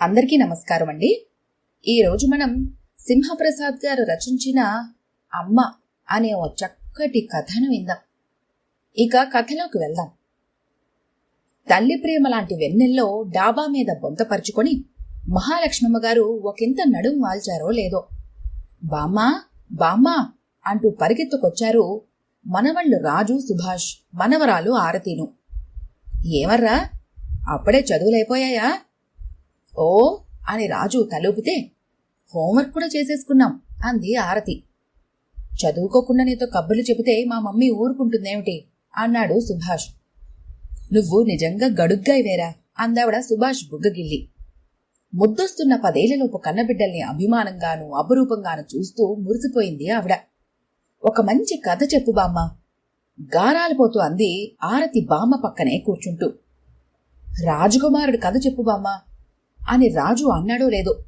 అందరికీ నమస్కారం అండి. ఈరోజు మనం సింహప్రసాద్ గారు రచించిన అమ్మ అనే ఓ చక్కటి కథను విందాం. ఇక కథలోకి వెళ్దాం. తల్లి ప్రేమ లాంటి వెన్నెల్లో డాబా మీద బొంతపరుచుకొని మహాలక్ష్మమ్మ గారు ఒకంత నడుం వాల్చారో లేదో. బామ్మా బామ్మా అంటూ పరిగెత్తుకొచ్చారు మనవళ్ళు రాజు సుభాష్ మనవరాలు ఆరతీను. ఏమర్రా? అప్పుడే చదువులైపోయాయా? ఓ అని రాజు తలూపితే హోంవర్క్ కూడా చేసేసుకున్నాం అంది ఆరతి. చదువుకోకుండా నీతో కబుర్లు చెబితే మా మమ్మీ ఊరుకుంటుందేమిటి? అన్నాడు సుభాష్. నువ్వు నిజంగా గడుగ్గాయివేరా అందావిడ సుభాష్ బుగ్గగిల్లి. ముద్దొస్తున్న పదేళ్ళలోపు కన్నబిడ్డల్ని అభిమానంగాను అపురూపంగాను చూస్తూ మురిసిపోయింది ఆవిడ. ఒక మంచి కథ చెప్పు బామ్మ. గారాలిపోతూ అంది ఆరతి బామ్మ పక్కనే కూర్చుంటూ. రాజకుమారుడు కథ చెప్పు బామ్మ. అని రాజు అన్నాడో లేదో?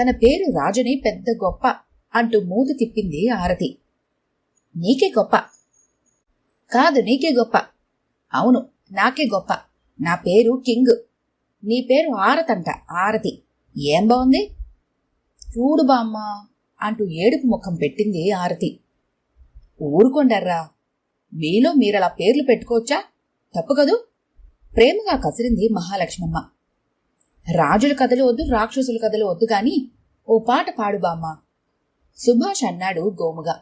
తన పేరు రాజుని పెద్ద గొప్ప అంటూ మూతి తిప్పింది ఆరతి. నీకే గొప్ప. కాదు నీకే గొప్ప. అవును నాకే గొప్ప. నా పేరు కింగ్. నీ పేరు ఆరతంట ఆరతి. ఏం బాగుంది చూడు బామ్మ అంటూ ఏడుపు ముఖం పెట్టింది ఆరతి. ఊరుకోండర్రా. మీలో మీరలా పేర్లు పెట్టుకోవచ్చా? తప్పు కదూ? ప్రేమగా కసిరింది మహాలక్ష్మమ్మ. రాజుల కథలు వద్దు రాక్షసుల కథలు వద్దు గాని ఓ పాట పాడు బామ్మ. సుభాష్ అన్నాడు గోముగా.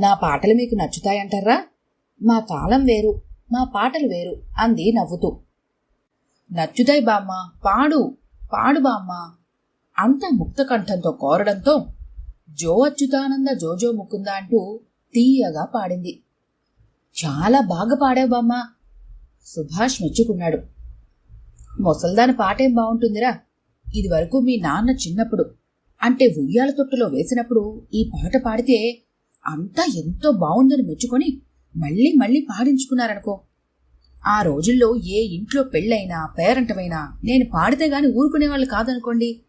నా పాటలు మీకు నచ్చుతాయంటారా మా కాలం వేరు మా పాటలు వేరు అంది నవ్వుతూ. నచ్చుతాయి బామ్మ పాడు పాడు బామ్మ. అంతా ముక్తకంఠంతో కోరడంతో జో అచ్యుతానంద జోజో ముకుంద అంటూ తీయగా పాడింది. చాలా బాగా పాడావు బామ్మ సుభాష్ మెచ్చుకున్నాడు. ముసల్దాని పాటేం బాగుంటుందిరా ఇదివరకు మీ నాన్న చిన్నప్పుడు అంటే ఉయ్యాల తొట్టులో వేసినప్పుడు ఈ పాట పాడితే అంతా ఎంతో బాగుందని మెచ్చుకొని మళ్ళీ మళ్ళీ పాడించుకున్నారనుకో. ఆ రోజుల్లో ఏ ఇంట్లో పెళ్ళైనా పేరంటమైనా నేను పాడితే గాని ఊరుకునేవాళ్ళు కాదనుకోండి.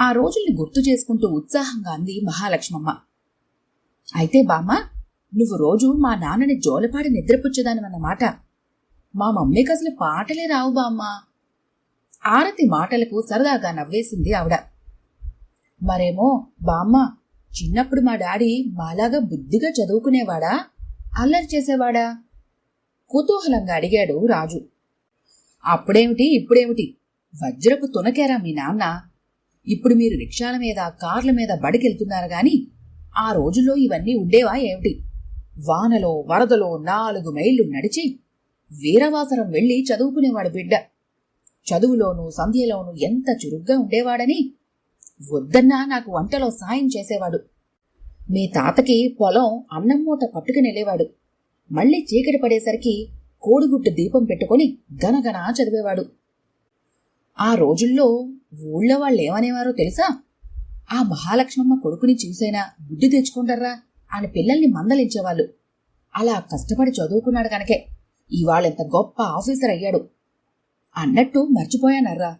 ఆ రోజుల్ని గుర్తు చేసుకుంటూ ఉత్సాహంగా అంది మహాలక్ష్మమ్మ. అయితే బామ్మ నువ్వు రోజు మా నాన్నని జోలపాడి నిద్రపుచ్చేదానివన్నమాట. మా మమ్మీకి అసలు పాటలే రావు బామ్మ. ఆరతి మాటలకు సరదాగా నవ్వేసింది ఆవిడ. మరేమో బామ్మ చిన్నప్పుడు మా డాడీ మాలాగా బుద్ధిగా చదువుకునేవాడా? అల్లరి చేసేవాడా? కుతూహలంగా అడిగాడు రాజు. అప్పుడేమిటి ఇప్పుడేమిటి? వజ్రపు తునకేరా మీ నాన్న. ఇప్పుడు మీరు రిక్షాల మీద కార్ల మీద బడికెళ్తున్నారు గాని ఆ రోజుల్లో ఇవన్నీ ఉండేవా ఏమిటి? వానలో వరదలో నాలుగు మైళ్ళు నడిచి వీరవాసరం వెళ్ళి చదువుకునేవాడు బిడ్డ. చదువులోనూ సంధ్యలోనూ ఎంత చురుగ్గా ఉండేవాడని? వద్దన్నా నాకు వంటలో సాయం చేసేవాడు. మీ తాతకి పొలం అన్నం మూట పట్టుకునెళ్ళేవాడు మళ్ళీ చీకటి పడేసరికి కోడిగుడ్డు దీపం పెట్టుకుని గనగన చదివేవాడు. ఆ రోజుల్లో ఊళ్ళో వాళ్ళేమనేవారో తెలుసా? ఆ మహాలక్ష్మమ్మ కొడుకుని చూసైనా బుద్ధి తెచ్చుకుంటారా అని పిల్లల్ని మందలించేవాళ్ళు. అలా కష్టపడి చదువుకున్నాడు కనుకే. ఇవాళెంత గొప్ప ఆఫీసర్ అయ్యాడు అన్నట్టు మర్చిపోయానర్రా.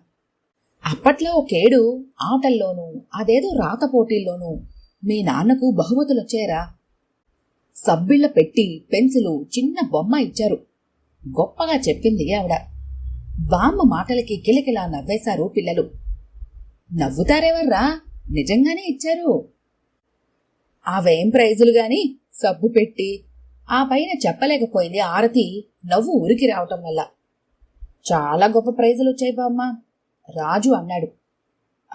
అప్పట్లో ఒకేడు ఆటల్లోనూ అదేదో రాత పోటీల్లోనూ మీ నాన్నకు బహుమతులొచ్చారా. సబ్బిళ్ళ పెట్టి పెన్సిలు చిన్న బొమ్మ ఇచ్చారు. గొప్పగా చెప్పింది ఆవిడ. బామ్మ మాటలకి కిలకిలా నవ్వేశారు పిల్లలు. నవ్వుతారేవర్రా? నిజంగానే ఇచ్చారు. అవేం ప్రైజులు గాని సబ్బు పెట్టి ఆ పైన చెప్పలేకపోయింది ఆరతి నవ్వు ఉరికి రావటం వల్ల. చాలా గొప్ప ప్రైజులు వచ్చాయి బామ్మ. రాజు అన్నాడు.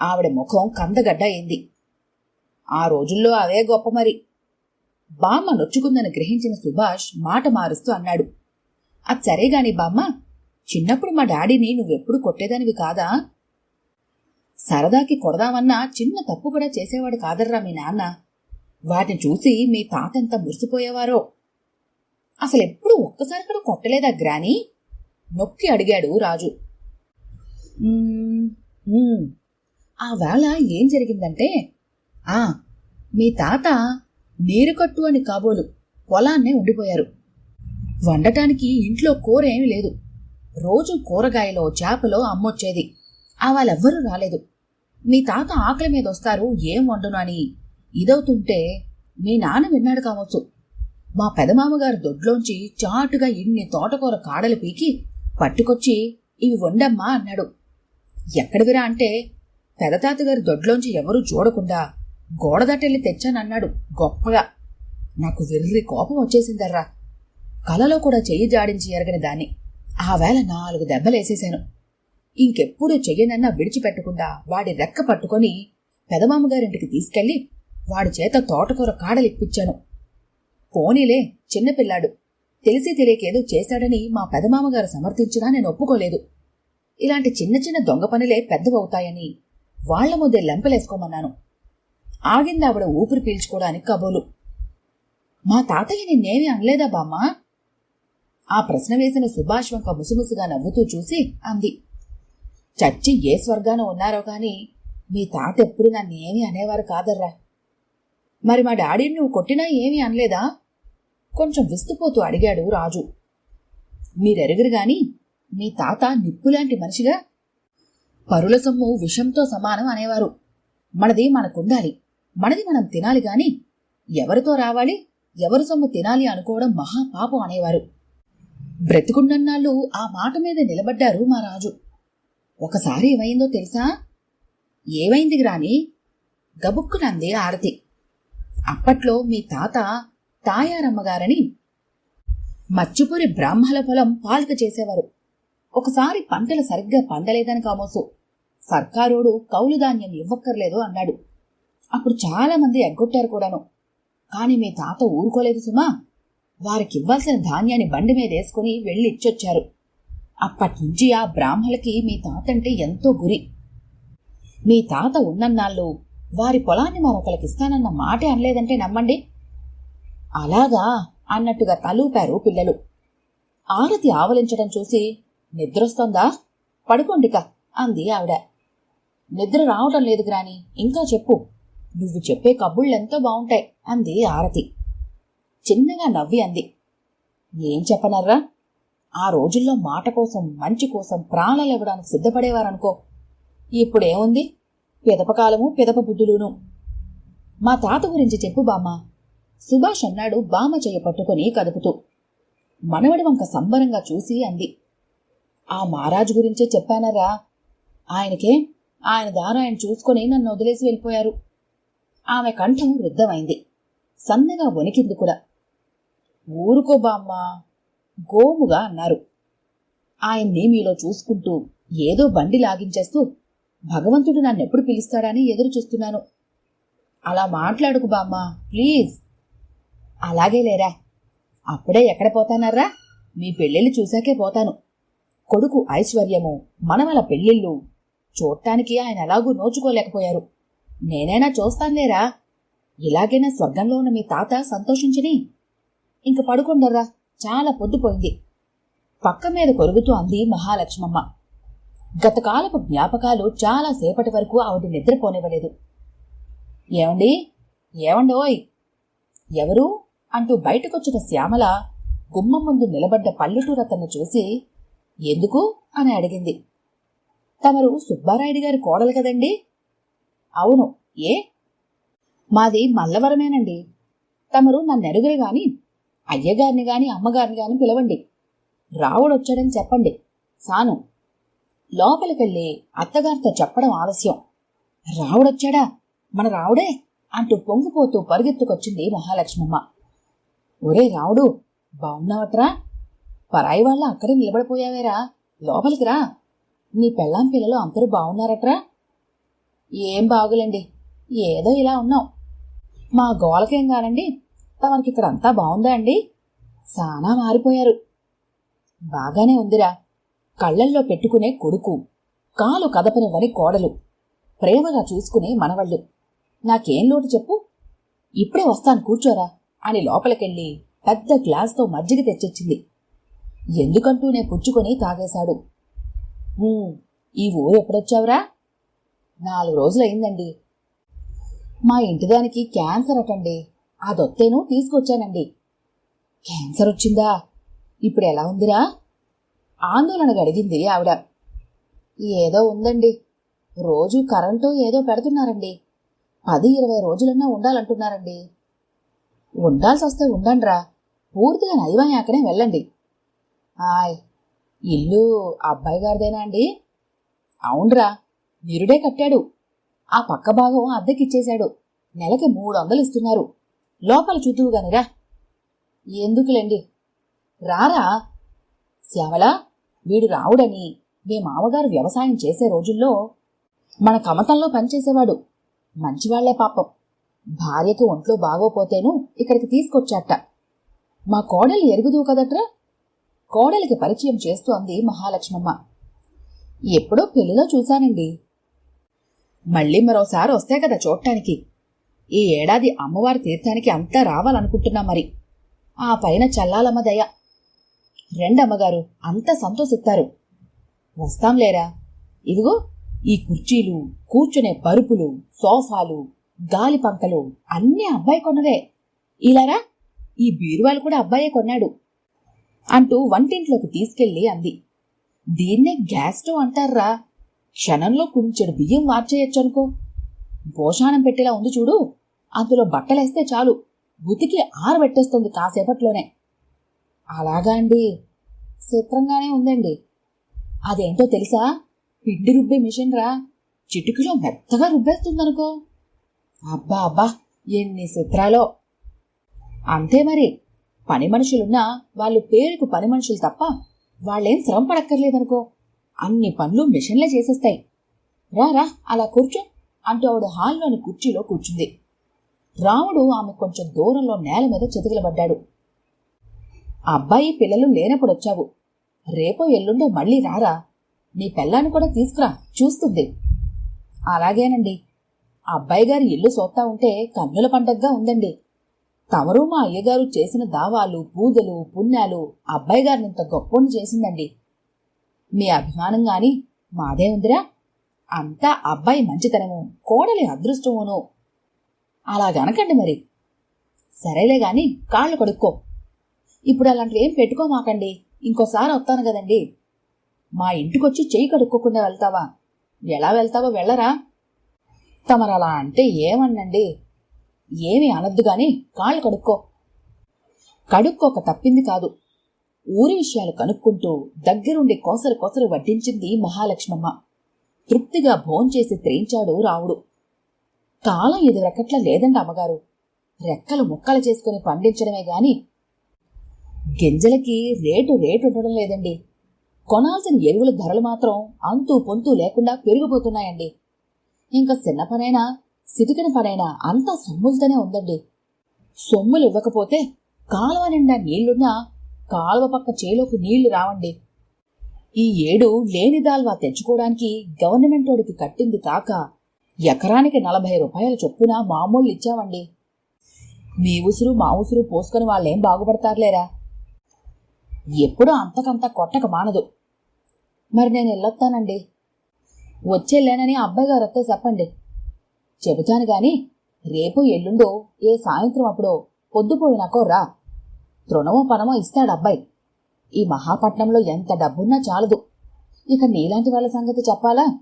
ఆవిడ ముఖం కందగడ్డ అయింది ఆ రోజుల్లో అవే గొప్ప మరి. బామ్మ నొచ్చుకుందని గ్రహించిన సుభాష్ మాట మారుస్తూ అన్నాడు. అది సరే గాని బామ్మ చిన్నప్పుడు మా డాడీని నువ్వెప్పుడు కొట్టేదానివి కాదా? సరదాకి కొడదామన్నా చిన్న తప్పు కూడా చేసేవాడు కాదర్రా మీ నాన్న. వాటిని చూసి మీ తాత ఎంత మురిసిపోయేవారో. అసలెప్పుడు ఒక్కసారి కూడా కొట్టలేదా గ్రానీ? నొక్కి అడిగాడు రాజు. ఆ వేళ ఏం జరిగిందంటే ఆ మీ తాత నీరుకట్టు అని కాబోలు పొలాన్నే ఉండిపోయారు. వండటానికి ఇంట్లో కూరేమీ లేదు. రోజు కూరగాయలో చేపలో అమ్మొచ్చేది. ఆ వాళ్ళెవ్వరూ రాలేదు. మీ తాత ఆకలి మీద వస్తారు ఏం వండును అని ఇదవుతుంటే మీ నాన్న విన్నాడు కావచ్చు. మా పెదమామగారు దొడ్లోంచి చాటుగా ఇన్ని తోటకూర కాడలు పీకి పట్టుకొచ్చి ఇవి వండమ్మా అన్నాడు. ఎక్కడివిరా అంటే పెదతాతగారి దొడ్లోంచి ఎవరూ చూడకుండా గోడ దాటెళ్ళి తెచ్చానన్నాడు గొప్పగా. నాకు వెర్రి కోపం వచ్చేసిందర్రా. కలలో కూడా చెయ్యి జాడించి ఎరగని దాన్ని. ఆ వేళ నాలుగు దెబ్బలేసేశాను ఇంకెప్పుడు చెయ్యనన్నా విడిచిపెట్టకుండా వాడి రెక్క పట్టుకొని పెదమామగారింటికి తీసుకెళ్ళి వాడి చేత తోటకూర కాడలిప్పించాను. పోనీలే చిన్నపిల్లాడు. తెలిసి తెలియకేదో చేశాడని మా పెదమామగారు సమర్థించినా నేను ఒప్పుకోలేదు. ఇలాంటి చిన్న చిన్న దొంగ పనులే పెద్దవవుతాయని వాళ్ళ ముద్దే లెంపలేసుకోమన్నాను. ఆగిందావిడ ఊపిరి పీల్చుకోవడానికి కబోలు మా తాతయ్య నిన్నేమీ అనలేదా బామ్మా? ఆ ప్రశ్న వేసిన సుభాష్ వంక ముసుముసుగా నవ్వుతూ చూసి అంది. చచ్చి ఏ స్వర్గాన ఉన్నారో కాని మీ తాత ఎప్పుడు నన్నేమీ అనేవారు కాదర్రా. మరి మా డాడీని నువ్వు కొట్టినా ఏమీ అనలేదా? కొంచెం విస్తుపోతూ అడిగాడు రాజు. మీరెరగరు గాని మీ తాత నిప్పులాంటి మనిషిగా? పరుల సొమ్ము విషంతో సమానం అనేవారు. మనది మనకుండాలి. మనది మనం తినాలి గాని ఎవరితో రావాలి ఎవరి సొమ్ము తినాలి అనుకోవడం మహాపాపం అనేవారు. బ్రతికుండన్నాళ్ళు ఆ మాట మీద నిలబడ్డారు మా రాజు. ఒకసారి ఏమైందో తెలుసా? ఏమైంది గ్రాని గబుక్కునంది ఆరతి. అప్పట్లో మీ తాత తాయారమ్మగారని మచ్చిపూరి బ్రాహ్మల పొలం పాలిక చేసేవారు. ఒకసారి పంటలు సరిగ్గా పండలేదని కామోసు. సర్కారోడు కౌలు ధాన్యం ఇవ్వక్కర్లేదు అన్నాడు. అప్పుడు చాలా మంది ఎగ్గొట్టారు కూడాను. కాని మీ తాత ఊరుకోలేదు సుమా. వారికివ్వాల్సిన ధాన్యాన్ని బండి మీద వేసుకుని వెళ్ళి ఇచ్చొచ్చారు. అప్పటినుంచి ఆ బ్రాహ్మలకి మీ తాతంటే ఎంతో గురి. మీ తాత ఉన్నన్నాళ్ళు వారి పొలాన్ని మరొకరికిస్తానన్న మాటే అనలేదంటే నమ్మండి. అలాగా అన్నట్టుగా తలూపారు పిల్లలు. ఆరతి ఆవలించడం చూసి నిద్రొస్తోందా? పడుకోండిక అంది ఆవిడ. నిద్ర రావటం లేదు గ్రాని ఇంకా చెప్పు. నువ్వు చెప్పే కబుళ్ళెంతో బావుంటాయి అంది ఆరతి. చిన్నగా నవ్వి అంది. ఏం చెప్పనర్రా? ఆ రోజుల్లో మాట కోసం మంచి కోసం ప్రాణాలు ఇవ్వడానికి సిద్ధపడేవారనుకో. ఇప్పుడేముంది? పిదపకాలము పిదప బుద్ధులును. మా తాత గురించి చెప్పు బామ్మ. సుభాష్ అన్నాడు బామ చెయ్య పట్టుకుని కదుపుతూ. మనవడి వంక సంబరంగా చూసి అంది. ఆ మహారాజు గురించే చెప్పానరా. ఆయనకే ఆయన దారి ఆయన చూసుకుని నన్ను వదిలేసి వెళ్ళిపోయారు. ఆమె కంఠం వృద్ధమైంది సన్నగా వణికింది కూడా. ఊరుకో బామ్మ గోముగా అన్నారు. ఆయన్ని మీలో చూసుకుంటూ ఏదో బండి లాగించేస్తూ భగవంతుడు నన్నెప్పుడు పిలుస్తాడని ఎదురు చూస్తున్నాను అలా మాట్లాడుకు బామ్మ ప్లీజ్. అలాగే లేరా? అప్పుడే ఎక్కడ పోతానర్రా? మీ పెళ్ళిళ్ళు చూశాకే పోతాను. కొడుకు ఐశ్వర్యము మనమల పెళ్ళిళ్ళు చూడటానికి ఆయన ఎలాగూ నోచుకోలేకపోయారు. నేనైనా చూస్తానులేరా? ఇలాగైనా స్వర్గంలో ఉన్న మీ తాత సంతోషించని? ఇంక పడుకుండర్రా చాలా పొద్దుపోయింది పక్క మీద కొరుగుతూ అంది మహాలక్ష్మమ్మ. గతకాలపు జ్ఞాపకాలు చాలా సేపటి వరకు ఆవిడ నిద్రపోనివ్వలేదు. ఏమండి? ఏమండోయ్? ఎవరు? అంటూ బయటకొచ్చిన శ్యామల గుమ్మం ముందు నిలబడ్డ పల్లెటూరతన్ని చూసి ఎందుకు? అని అడిగింది. తమరు సుబ్బారాయుడు గారి కోడలు కదండి? అవును. ఏ? మాది మల్లవరమేనండి. తమరు నన్నెరుగురు గాని అయ్యగారిని గాని అమ్మగారిని గాని పిలవండి. రావుడొచ్చాడని చెప్పండి. సాను. లోపలికెళ్ళి అత్తగారితో చెప్పడం ఆలస్యం. రావుడొచ్చాడా? మన రావుడే? అంటూ పొంగిపోతూ పరిగెత్తుకొచ్చింది మహాలక్ష్మమ్మ. ఒరే రావుడు బావున్నావట్రా? పరాయి వాళ్ళ అక్కడే నిలబడిపోయావేరా. లోపలికి రా. నీ పెళ్ళాం పిల్లలు అందరూ బాగున్నారట్రా ఏం బాగులేండి ఏదో ఇలా ఉన్నాం. మా గోలకేం కానండి తమకి ఇక్కడ అంతా బాగుందా అండి? సానా మారిపోయారు. బాగానే ఉందిరా. కళ్ళల్లో పెట్టుకునే కొడుకు కాలు కదపనివ్వని కోడలు ప్రేమగా చూసుకునే మనవళ్ళు. నాకేం లోటు చెప్పు? ఇప్పుడే వస్తాను కూర్చోరా. అని లోపలికెళ్ళి పెద్ద గ్లాస్తో మజ్జిగ తెచ్చిచ్చింది. ఎందుకంటూనే పుచ్చుకొని తాగేశాడు. ఈ ఊరు ఎప్పుడొచ్చావురా? నాలుగు రోజులైందండి మా ఇంటిదానికి క్యాన్సర్ అటండి. అదొత్తేను తీసుకొచ్చానండి. క్యాన్సర్ వచ్చిందా? ఇప్పుడు ఎలా ఉందిరా? ఆందోళనగా అడిగింది ఆవిడ. ఏదో ఉందండి. రోజు కరెంటు ఏదో పెడుతున్నారండి. పది ఇరవై రోజులన్నా ఉండాలంటున్నారండి. ఉండాల్సి వస్తే ఉండండిరా. పూర్తిగా నయమయ్యాకనే వెళ్ళండి. ఆయ్ ఇల్లు అబ్బాయి గారిదేనా అండి? అవునరా నిరుడే కట్టాడు. ఆ పక్క భాగం అద్దెకిచ్చేశాడు. నెలకి మూడు వందలు ఇస్తున్నారు లోపల చూద్దువు గానిరా ఎందుకులేండి? రారా? శ్యామల వీడు రావుడని మీ మామగారు వ్యవసాయం చేసే రోజుల్లో మన కమతంలో పనిచేసేవాడు. మంచివాళ్ళే పాపం. భార్యకి ఒంట్లో బాగోపోతేను ఇక్కడికి తీసుకొచ్చాట. మా కోడలు ఎరుగుదు కదట్రా? కోడలికి పరిచయం చేస్తూ అంది మహాలక్ష్మమ్మ. ఎప్పుడో పెళ్ళిలో చూశానండి. మళ్ళీ మరోసారి వస్తే కదా చూడటానికి. ఈ ఏడాది అమ్మవారి తీర్థానికి అంతా రావాలనుకుంటున్నా మరి. ఆ పైన చల్లాలమ్మ దయ. రెండమ్మగారు అంత సంతోషిస్తారు. వస్తాంలేరా? ఇదిగో ఈ కుర్చీలు కూర్చునే పరుపులు సోఫాలు గాలి పంకలు అన్నీ అబ్బాయి కొన్నవే. ఇలారా? ఈ బీరువాలు కూడా అబ్బాయే కొన్నాడు అంటూ వంటింట్లోకి తీసుకెళ్ళి అంది. దీన్నే గ్యాస్ స్టవ్ అంటారా క్షణంలో కొంచెడు బియ్యం వార్చేయొచ్చు అనుకో భోషాణం పెట్టేలా ఉంది చూడు. అందులో బట్టలేస్తే చాలు. ఉతికి ఆరబెట్టేస్తుంది కాసేపట్లోనే. అలాగా అండి. చిత్రంగానే ఉందండి. అదేంటో తెలుసా? పిండి రుబ్బే మిషన్ రా చిటికలో మెత్తగా రుబ్బేస్తుందనుకో. అబ్బా అబ్బా ఎన్ని చిత్రాలో అంతే మరి పని మనుషులున్నా వాళ్ళు పేరుకు పని మనుషులు తప్ప వాళ్ళేం శ్రమ పడక్కర్లేదనుకో. అన్ని పనులు మిషన్లే చేసేస్తాయి. రా రా అలా కూర్చో అంటూ ఆవిడ హాల్లోని కుర్చీలో కూర్చుంది. రాముడు ఆమె కొంచెం దూరంలో నేల మీద చెతుకులబడ్డాడు అబ్బాయి పిల్లలు లేనప్పుడు వచ్చావు. రేపో ఎల్లుండో మళ్ళీ రారా. నీ పెళ్ళాన్ని కూడా తీసుకురా చూస్తుంది. అలాగేనండి. అబ్బాయి గారి ఇల్లు సోత్తా ఉంటే కన్నుల పండగగా ఉందండి. తమరు మా అయ్యగారు చేసిన దావాలు పూజలు పుణ్యాలు అబ్బాయి గారిని ఇంత గొప్పని చేసిందండి. మీ అభిమానం గాని మాదే ఉందిరా. అంతా అబ్బాయి మంచితనము కోడలి అదృష్టమును. అలాగనకండి మరి. సరేలే గాని కాళ్ళు కడుక్కో. ఇప్పుడు అలాంటివి ఏం పెట్టుకోమాకండి ఇంకోసారి వస్తాను కదండి. మా ఇంటికొచ్చి చెయ్యి కడుక్కోకుండా వెళ్తావా? ఎలా వెళ్తావో వెళ్ళరా? తమరలా అంటే ఏమన్నండి? ఏమీ అనద్దు గాని కాళ్ళు కడుక్కో. కడుక్కోక తప్పింది కాదు. ఊరి విషయాలు కనుక్కుంటూ దగ్గరుండి కోసరు కోసరు వడ్డించింది మహాలక్ష్మమ్మ. తృప్తిగా భోంచేసి త్రేయించాడు రావుడు కాలం ఇది రెక్కట్ల లేదండి అమ్మగారు. రెక్కలు ముక్కలు చేసుకుని పండించడమే గాని గింజలకి రేటు రేటు ఉండడం లేదండి. కొనాల్సిన ఎరువుల ధరలు మాత్రం అంతూ పొంతూ లేకుండా పెరిగిపోతున్నాయండి. ఇంకా చిన్న పనైనా సిటికిన పనైనా అంతా సొమ్ములతోనే ఉందండి. సొమ్ములు ఇవ్వకపోతే కాలువ నిండా నీళ్ళున్నా కాలువ పక్క చేలోకి నీళ్ళు రావండి. ఈ ఏడు లేని దాల్వా తెచ్చుకోవడానికి గవర్నమెంట్ వాడికి కట్టింది కాక ఎకరానికి నలభై రూపాయల చొప్పున మామూళ్ళు ఇచ్చామండి. మీ ఉసురు మా ఉసురు పోసుకొని వాళ్ళేం బాగుపడతారులేరా? ఎప్పుడూ అంతకంత కొట్టక మానదు. మరి నేను వెళ్ళొస్తానండి వచ్చేళ్ళానని అబ్బాయి గారు వస్తే చెప్పండి. చెబుతాను గాని రేపు ఎల్లుండో ఏ సాయంత్రం అప్పుడో పొద్దుపోయినాకో రా. తృణమో పణమో ఇస్తాడు అబ్బాయి. ఈ మహాపట్నంలో ఎంత డబ్బున్నా చాలదు. ఇక నీలాంటి వాళ్ళ సంగతి చెప్పాలా?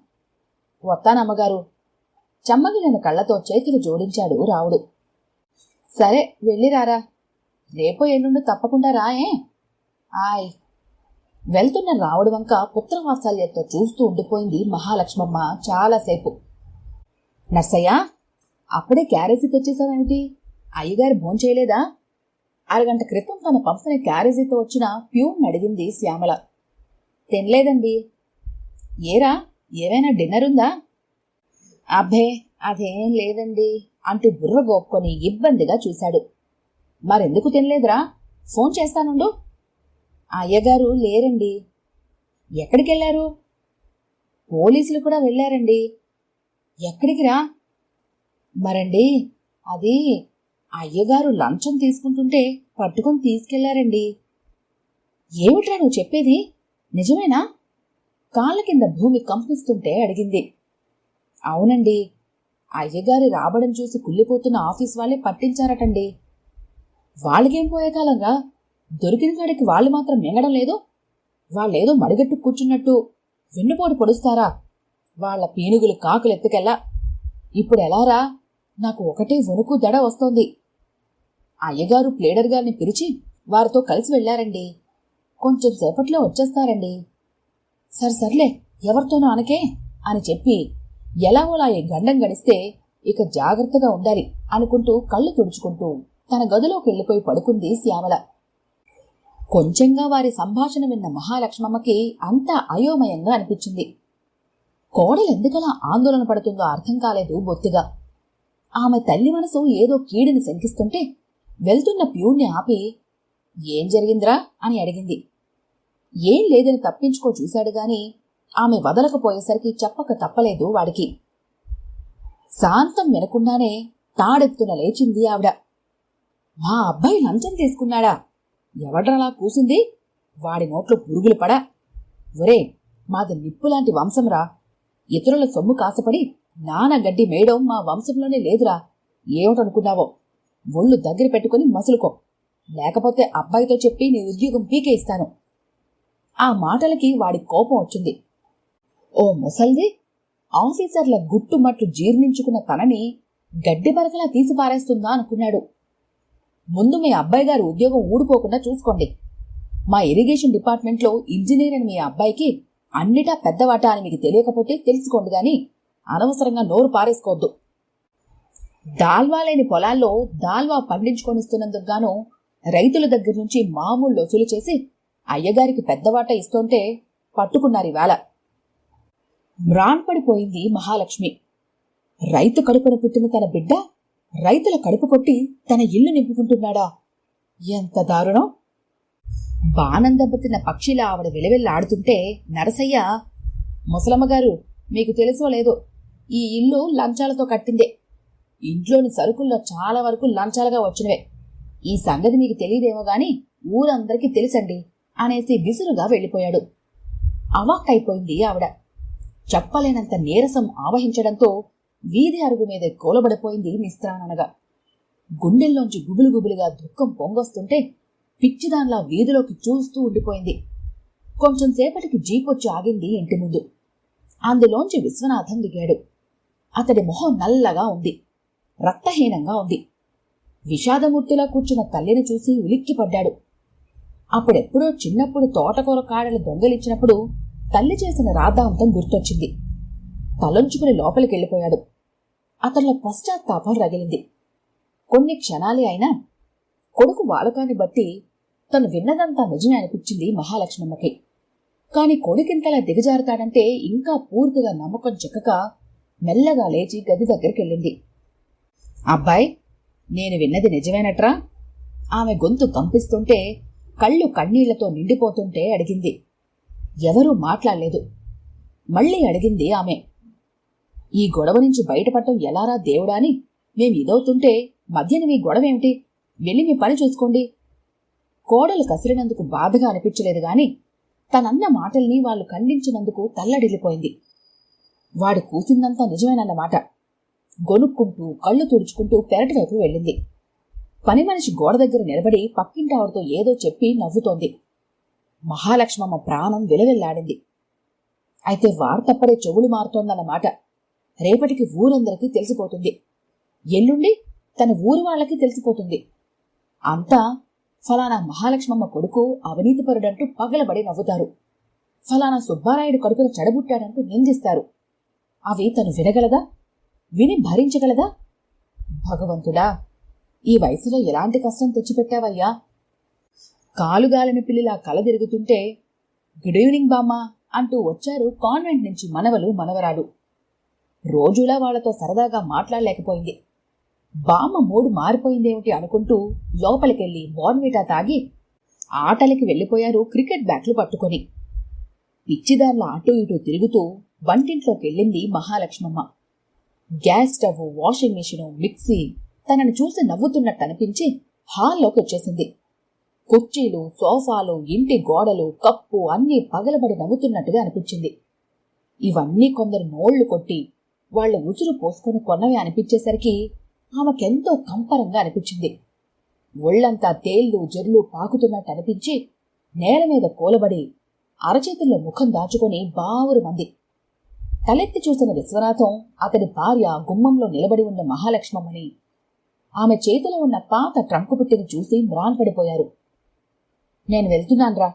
వత్తానమ్మగారు చెమ్మగిలిన కళ్ళతో చేతులు జోడించాడు రావుడు. సరే వెళ్ళిరారా రేపో ఎల్లుండు తప్పకుండా రాయే. ఆయ్. వెళ్తున్న రావుడు వంక పుత్రవాత్సల్యంతో చూస్తూ ఉండిపోయింది మహాలక్ష్మమ్మ చాలాసేపు. నర్సయ్య అప్పుడే క్యారేజీ తెచ్చేసావేమిటి అయ్యగారు భోంచేయలేదా అరగంట క్రితం తన పంపిన క్యారేజీతో వచ్చిన ప్యూన్ అడిగింది శ్యామల. తినలేదండి. ఏరా ఏవైనా డిన్నర్ ఉందా అబ్బే అదేం లేదండి అంటూ బుర్ర గోక్కొని ఇబ్బందిగా చూశాడు. మరెందుకు తినలేదురా? ఫోన్ చేస్తానుండు. అయ్యగారు లేరండి. ఎక్కడికి వెళ్ళారు పోలీసులు కూడా వెళ్ళారండి. ఎక్కడికి రా? మరండి అది అయ్యగారు లంచం తీసుకుంటుంటే పట్టుకొని తీసుకెళ్ళారండి. ఏమిట్రా నువ్వు చెప్పేది? నిజమేనా? కాళ్ళ కింద భూమి కంపిస్తుంటే అడిగింది. అవునండి అయ్యగారి రాబడం చూసి కుళ్ళిపోతున్న ఆఫీస్ వాళ్ళే పట్టించారటండి. వాళ్ళకేం పోయే కాలంగా దొరికిన కాడికి వాళ్ళు మాత్రం మింగడం లేదు? వాళ్ళేదో మడిగట్టు కూర్చున్నట్టు వెన్నుపోటు పొడుస్తారా? వాళ్ళ పీనుగులు కాకులు ఎత్తుకెళ్ళా? ఇప్పుడు ఎలారా? నాకు ఒకటే వణుకు దడ వస్తోంది. అయ్యగారు ప్లేడర్ గారిని పిలిచి వారితో కలిసి వెళ్ళారండి కొంచెం సేపట్లో వచ్చేస్తారండి. సరే సర్లే ఎవరితోనూ అనకే అని చెప్పి ఎలాగోలా ఈ గండం గడిస్తే ఇక జాగ్రత్తగా ఉండాలి అనుకుంటూ కళ్ళు తుడుచుకుంటూ తన గదిలోకి వెళ్ళిపోయి పడుకుంది శ్యామల. కొంచెంగా వారి సంభాషణ విన్న మహాలక్ష్మమ్మకి అంతా అయోమయంగా అనిపించింది. కోడలు ఎందుకలా ఆందోళన పడుతుందో అర్థం కాలేదు బొత్తిగా. ఆమె తల్లి మనసు ఏదో కీడిని శంకిస్తుంటే వెళ్తున్న ప్యూణ్ణి ఆపి ఏం జరిగిందిరా? అని అడిగింది. ఏం లేదని తప్పించుకో చూశాడు గాని ఆమె వదలకపోయేసరికి చెప్పక తప్పలేదు వాడికి. శాంతం వినకుండానే తాడెత్తున లేచింది ఆవిడ. మా అబ్బాయి లంచం తీసుకున్నాడా? ఎవడ్రలా కూసింది? వాడి నోట్లో పురుగులు పడా. ఒరే మాది నిప్పులాంటి వంశంరా. ఇతరుల సొమ్ము కాసపడి నాన్న గడ్డి మేయడం మా వంశంలోనే లేదురా. ఏమిటనుకున్నావో? ఒళ్ళు దగ్గర పెట్టుకుని మసులుకో. లేకపోతే అబ్బాయితో చెప్పి నీ ఉద్యోగం పీకే ఇస్తాను. ఆ మాటలకి వాడి కోపం వచ్చింది. ఓ ముసల్ది ఆఫీసర్ల గుట్టుమట్లు జీర్ణించుకున్న తనని గడ్డి పరకలా తీసి పారేస్తుందా అనుకున్నాడు. ముందు మీ అబ్బాయి గారు ఉద్యోగం ఊడిపోకుండా చూసుకోండి. మా ఇరిగేషన్ డిపార్ట్మెంట్లో ఇంజనీర్ అని మీ అబ్బాయికి అన్నిటా పెద్దవాట అని మీకు తెలియకపోతే తెలుసుకోండి గాని అనవసరంగా నోరు పారేసుకోవద్దు. దాల్వా లేని పొలాల్లో దాల్వా పండించుకొనిస్తున్నందుకు గాను రైతుల దగ్గర నుంచి మామూలు వసూలు చేసి అయ్యగారికి పెద్దవాట ఇస్తుంటే పట్టుకున్నారు ఇవాళ. మ్రాన్పడిపోయింది మహాలక్ష్మి. రైతు కడుపున పుట్టిన తన బిడ్డ రైతుల కడుపు కొట్టి తన ఇల్లు నింపుకుంటున్నాడా? ఎంత దారుణం! బాణం దెబ్బతిన్న పక్షిలా ఆవిడ విలవిల్లాడుతుంటే నరసయ్య ముసలమ్మగారు మీకు తెలుసో లేదో ఈ ఇల్లు లంచాలతో కట్టిందే. ఇంట్లోని సరుకుల్లో చాలా వరకు లంచాలుగా వచ్చినవే. ఈ సంగతి మీకు తెలియదేమో గాని ఊరందరికీ తెలుసండి అనేసి విసురుగా వెళ్ళిపోయాడు. అవాక్కైపోయింది ఆవిడ. చెప్పలేనంత నీరసం ఆవహించడంతో వీధి అరుగు మీద కూలబడిపోయింది నిస్త్రాననగా గుండెల్లోంచి గుబులు గుబులుగా దుఃఖం పొంగొస్తుంటే పిచ్చిదాన్లా వీధిలోకి చూస్తూ ఉండిపోయింది. కొంచెం సేపటికి జీపొచ్చి ఆగింది ఇంటి ముందు. అందులోంచి విశ్వనాథం దిగాడు. అతడి మొహం నల్లగా ఉంది. రక్తహీనంగా ఉంది. విషాదమూర్తిలా కూర్చున్న తల్లిని చూసి ఉలిక్కిపడ్డాడు. అప్పుడెప్పుడో చిన్నప్పుడు తోటకూర కాడలు దొంగలిచ్చినప్పుడు తల్లి చేసిన రాధాంతం గుర్తొచ్చింది. తలొంచుకుని లోపలికెళ్ళిపోయాడు. అతనిలో పశ్చాత్తాపం రగిలింది. కొన్ని క్షణాలే అయినా కొడుకు వాలకాన్ని బట్టి తను విన్నదంతా నిజమే అనిపించింది మహాలక్ష్మమ్మకి. కాని కొడుకింతలా దిగజారుతాడంటే ఇంకా పూర్తిగా నమ్మకం చిక్కక మెల్లగా లేచి గది దగ్గరికెళ్ళింది. అబ్బాయ్ నేను విన్నది నిజమేనట్రా? ఆమె గొంతు కంపిస్తుంటే కళ్ళు కన్నీళ్ళతో నిండిపోతుంటే అడిగింది. ఎవరూ మాట్లాడలేదు. మళ్ళీ అడిగింది ఆమె. ఈ గొడవ నుంచి బయటపడటం ఎలారా దేవుడా అని మేం ఇదవుతుంటే మధ్యన మీ గొడవేమిటి? వెళ్ళి మీ పని చూసుకోండి. కోడలు కసిరినందుకు బాధగా అనిపించలేదు గాని తనన్న మాటల్ని వాళ్ళు ఖండించినందుకు తల్లడిల్లిపోయింది. వాడు కూసిందంతా నిజమేనన్నమాట. గొనుక్కుంటూ కళ్ళు తుడుచుకుంటూ పెరటి వైపు వెళ్ళింది. పని మనిషి గోడ దగ్గర నిలబడి పక్కింటావిడతో ఏదో చెప్పి నవ్వుతోంది. మహాలక్ష్మమ్మ ప్రాణం విలవిల్లాడింది. అయితే వార్తప్పడే చెవులు మారుతోందన్నమాట. రేపటికి ఊరందరికీ తెలిసిపోతుంది. ఎల్లుండి తన ఊరి వాళ్ళకి తెలిసిపోతుంది. అంతా ఫలానా మహాలక్ష్మమ్మ కొడుకు అవినీతిపరుడంటూ పగలబడి నవ్వుతారు. ఫలానా సుబ్బారాయుడు కడుపును చెడబుట్టాడంటూ నిందిస్తారు. అవి తను వినగలదా? విని భరించగలదా? భగవంతుడా ఈ వయసులో ఎలాంటి కష్టం తెచ్చిపెట్టావయ్యా? కాలుగాలిన పిల్లిలా కల తిరుగుతుంటే గుడ్ ఈవినింగ్ బామ్మా అంటూ వచ్చారు కాన్వెంట్ నుంచి మనవలు మనవరాలు. రోజులా వాళ్ళతో సరదాగా మాట్లాడలేకపోయింది. బామ్మ మూడు మారిపోయిందేమిటి అనుకుంటూ లోపలికెళ్ళి బోర్న్విటా తాగి ఆటలకి వెళ్ళిపోయారు క్రికెట్ బ్యాట్లు పట్టుకొని. పిచ్చిదార్ల అటూ ఇటూ తిరుగుతూ వంటింట్లోకి వెళ్ళింది Mahalakshmamma. Gas stove washing machine mixie తనని చూసి నవ్వుతున్నట్టు అనిపించి హాల్లోకి వచ్చేసింది కుర్చీలు సోఫాలు ఇంటి గోడలు కప్పు అన్నీ పగలబడి నవ్వుతున్నట్టుగా అనిపించింది. ఇవన్నీ కొందరు నోళ్ళు కొట్టి వాళ్ళ ఉసురు పోసుకొని కొన్నవి అనిపించేసరికి ఆమెకెంతో కంపరంగా అనిపించింది. ఒళ్ళంతా తేళ్ళు జర్లు పాకుతున్నట్టు అనిపించి నేల మీద కూలబడి అరచేతుల్లో ముఖం దాచుకొని బావురు మంది. తలెత్తి చూసిన విశ్వనాథం అతడి భార్య గుమ్మంలో నిలబడి ఉన్న మహాలక్ష్మమ్మని ఆమె చేతిలో ఉన్న పాత ట్రంకు పుట్టిని చూసి మ్రాన్పడిపోయారు నేను వెళ్తున్నాన్రా.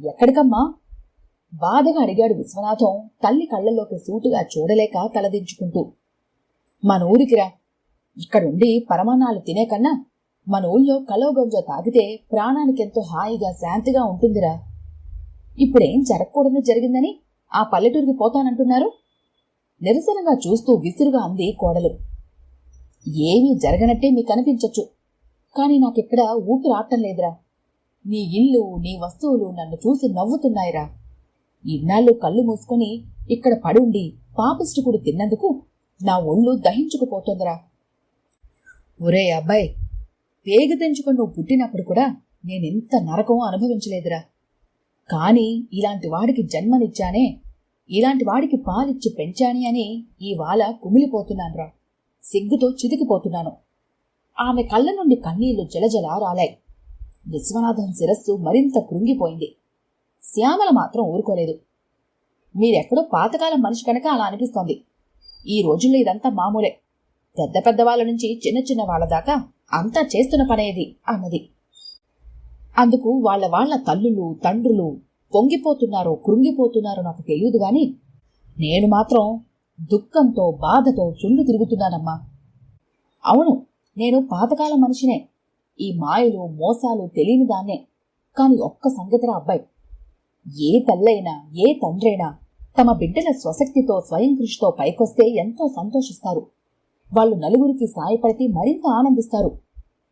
ఎక్కడికమ్మా? బాధగా అడిగాడు విశ్వనాథం. తల్లి కళ్ళల్లోకి సూటుగా చూడలేక తలదించుకుంటూ. మన ఊరికిరా ఇక్కడుండి పరమాన్నాలు తినే కన్నా మన ఊళ్ళో కలోగంజ తాగితే ప్రాణానికెంతో హాయిగా శాంతిగా ఉంటుందిరా. ఇప్పుడేం జరగకూడదు జరిగిందని ఆ పల్లెటూరికి పోతానంటున్నారు? నిరసనగా చూస్తూ విసురుగా అంది కోడలు. ఏమీ జరగనట్టే మీకు అనిపించచ్చు. కానీ నాకిక్కడ ఊపిరాటం లేదురా. నీ ఇల్లు నీ వస్తువులు నన్ను చూసి నవ్వుతున్నాయిరా. ఇన్నాళ్ళు కళ్ళు మూసుకొని ఇక్కడ పడుండి పాపిష్టికుడు తిన్నందుకు నా ఒళ్ళు దహించుకుపోతుందిరా. ఒరే అబ్బాయి పేగ తెంచుకొని నువ్వు పుట్టినప్పుడు కూడా నేనెంత నరకం అనుభవించలేదురా. కాని ఇలాంటి వాడికి జన్మనిచ్చానే ఇలాంటి వాడికి పాలిచ్చి పెంచాని అని ఇవాళ కుమిలిపోతున్నానురా. సిగ్గుతో చితికిపోతున్నాను. ఆమె కళ్ళ నుండి కన్నీళ్ళు జలజల రాలాయి విశ్వనాథం శిరస్సు మరింత కృంగిపోయింది. శ్యామల మాత్రం ఊరుకోలేదు. మీరెక్కడో పాతకాలం మనిషి కనుక అలా అనిపిస్తోంది. ఈ రోజుల్లో ఇదంతా మామూలే. పెద్ద పెద్ద వాళ్ళ నుంచి చిన్న చిన్న వాళ్ళ దాకా అంతా చేస్తున్న పనేది అన్నది. అందుకు వాళ్ళ వాళ్ళ తల్లులు తండ్రులు పొంగిపోతున్నారో కృంగిపోతున్నారో నాకు తెలియదు గాని నేను మాత్రం దుఃఖంతో బాధతో చుండు తిరుగుతున్నానమ్మా. అవును నేను పాతకాల మనిషినే. ఈ మాయలు మోసాలు తెలియని దాన్నే. కాని ఒక్క సంగతిరా అబ్బాయి. ఏ తల్లైనా ఏ తండ్రైనా తమ బిడ్డల స్వశక్తితో స్వయం కృషితో పైకొస్తే ఎంతో సంతోషిస్తారు. వాళ్ళు నలుగురికి సాయపడితే మరింత ఆనందిస్తారు.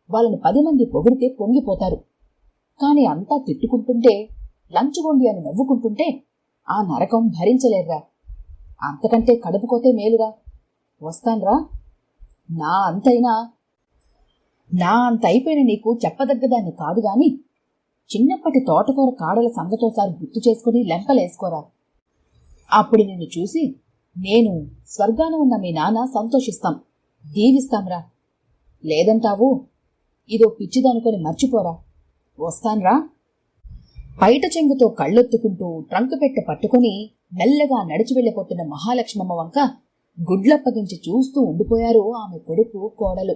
వాళ్ళని పది మంది పొగిడితే పొంగిపోతారు. కాని అంతా తిట్టుకుంటుంటే లంచుగొండి అని నవ్వుకుంటుంటే ఆ నరకం భరించలేర్రా. అంతకంటే కడుపుకోతే మేలురా. వస్తాన్రా. నా అంతైనా నా అంత అయిపోయిన నీకు చెప్పదగ్గదాన్ని కాదు గాని చిన్నప్పటి తోటకూర కాడల సంగతోసారి గుర్తు చేసుకుని లెంపలేసుకోరా అప్పుడు నిన్ను చూసి నేను స్వర్గాన ఉన్న మీ నాన్న సంతోషిస్తాం. దీవిస్తాంరా. లేదంటావు? ఇదో పిచ్చిదనుకొని మర్చిపోరా. వస్తాన్రా. పైట చెంగుతో కళ్ళొత్తుకుంటూ ట్రంక్ పెట్టె పట్టుకుని మెల్లగా నడిచి వెళ్ళిపోతున్న మహాలక్ష్మమ్మ వంక గుడ్లప్పగించి చూస్తూ ఉండిపోయారు ఆమె కొడుకు కోడలు.